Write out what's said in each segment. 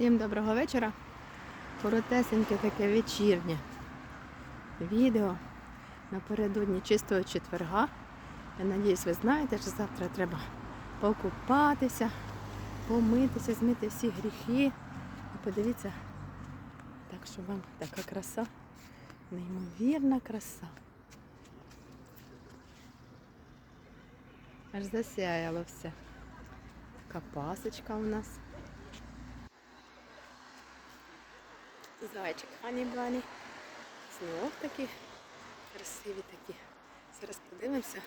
Всім доброго вечора. Коротесеньке таке вечірнє відео напередодні чистого четверга. Я надіюсь, ви знаєте, що завтра треба покупатися, помитися, змити всі гріхи. І подивіться, так що вам така краса, неймовірна краса. Аж засяяло все. Така пасочка у нас. Зайчик Хані Бані. Знов такі красиві такі. Зараз подивимося.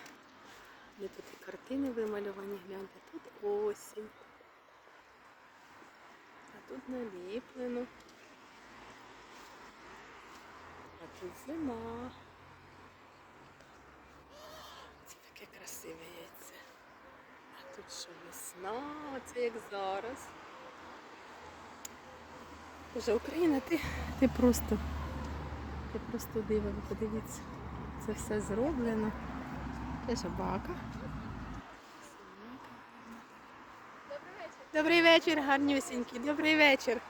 Де тут і картини вимальовані, гляньте. Тут осінь. А тут наліплено. А тут зима. Це таке красиве яйце. А тут що весна, оце як зараз. Боже, Україна, ти, ти просто, ти просто диво, подивіться. Це все зроблено. Це собака. Добрий вечір. Гарнюсінький, добрий вечір.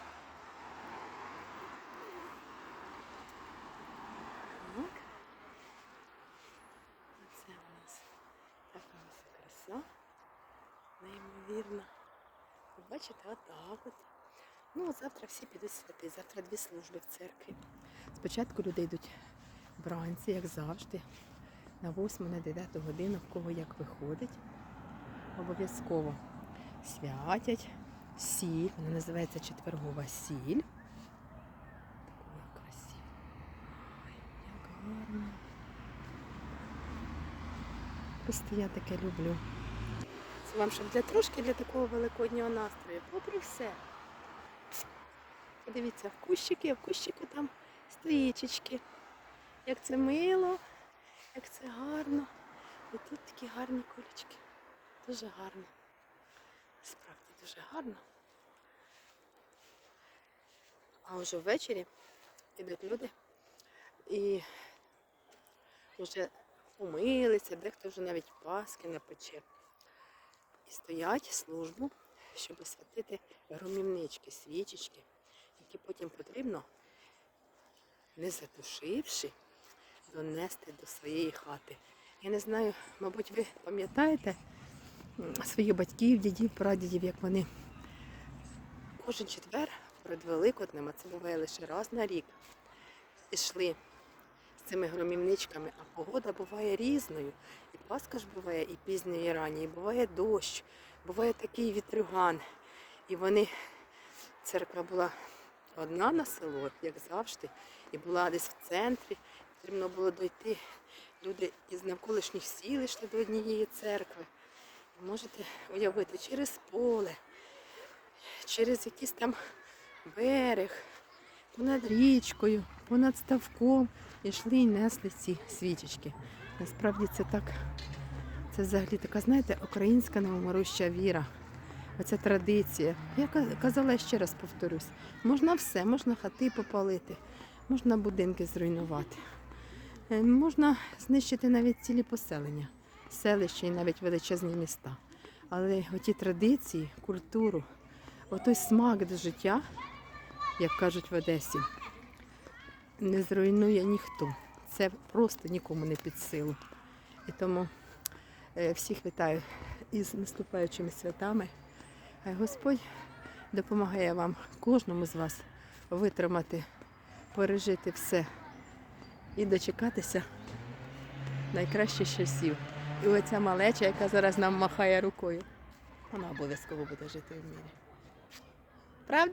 Так. Оце у нас така ось краса. Неймовірна. Ви Бачите, отак от. Ну, завтра всі підуть святи, завтра дві служби в церкві. Спочатку люди йдуть вранці, як завжди, на 8 на 9 годину, в кого як виходить. Обов'язково святять сіль, вона називається четвергова сіль. Просто я таке люблю. Це вам щоб для трошки для такого великоднього настрою. Попри все. Подивіться, в кущики, а в кущику там стрічечки. Як це мило, як це гарно. І тут такі гарні кулечки. Дуже гарно. Справді дуже гарно. А вже ввечері йдуть люди і вже умилися, дехто вже навіть паски напече. І стоять службу, щоб освятити громівнички, свічечки, які потім потрібно, не затушивши, донести до своєї хати. Я не знаю, мабуть, ви пам'ятаєте своїх батьків, дідів, прадідів, як вони кожен четвер перед Великоднем, а це буває лише раз на рік, йшли з цими громівничками, а погода буває різною. І Пасха ж буває і пізньо, і ранньої, буває дощ, буває такий вітрюган. І вони, церква була одна на село, як завжди, і була десь в центрі. Потрібно було дойти. Люди із навколишніх сіл йшли до однієї церкви. І можете уявити, через поле, через якийсь там берег, понад річкою, понад ставком йшли і несли ці свічечки. Насправді це так, це взагалі така, знаєте, українська новоморуща віра. Оця традиція. Я ка- казала ще раз повторюсь, можна все, можна хати попалити, можна будинки зруйнувати. Е, Можна знищити навіть цілі поселення, селища і навіть величезні міста. Але оті традиції, культуру, отой смак до життя, як кажуть в Одесі, не зруйнує ніхто. Це просто нікому не під силу. І тому е, всіх вітаю із наступаючими святами. Хай Господь допомагає вам, кожному з вас, витримати, пережити все і дочекатися найкращих часів. І оця малеча, яка зараз нам махає рукою, вона обов'язково буде жити в мірі. Правда?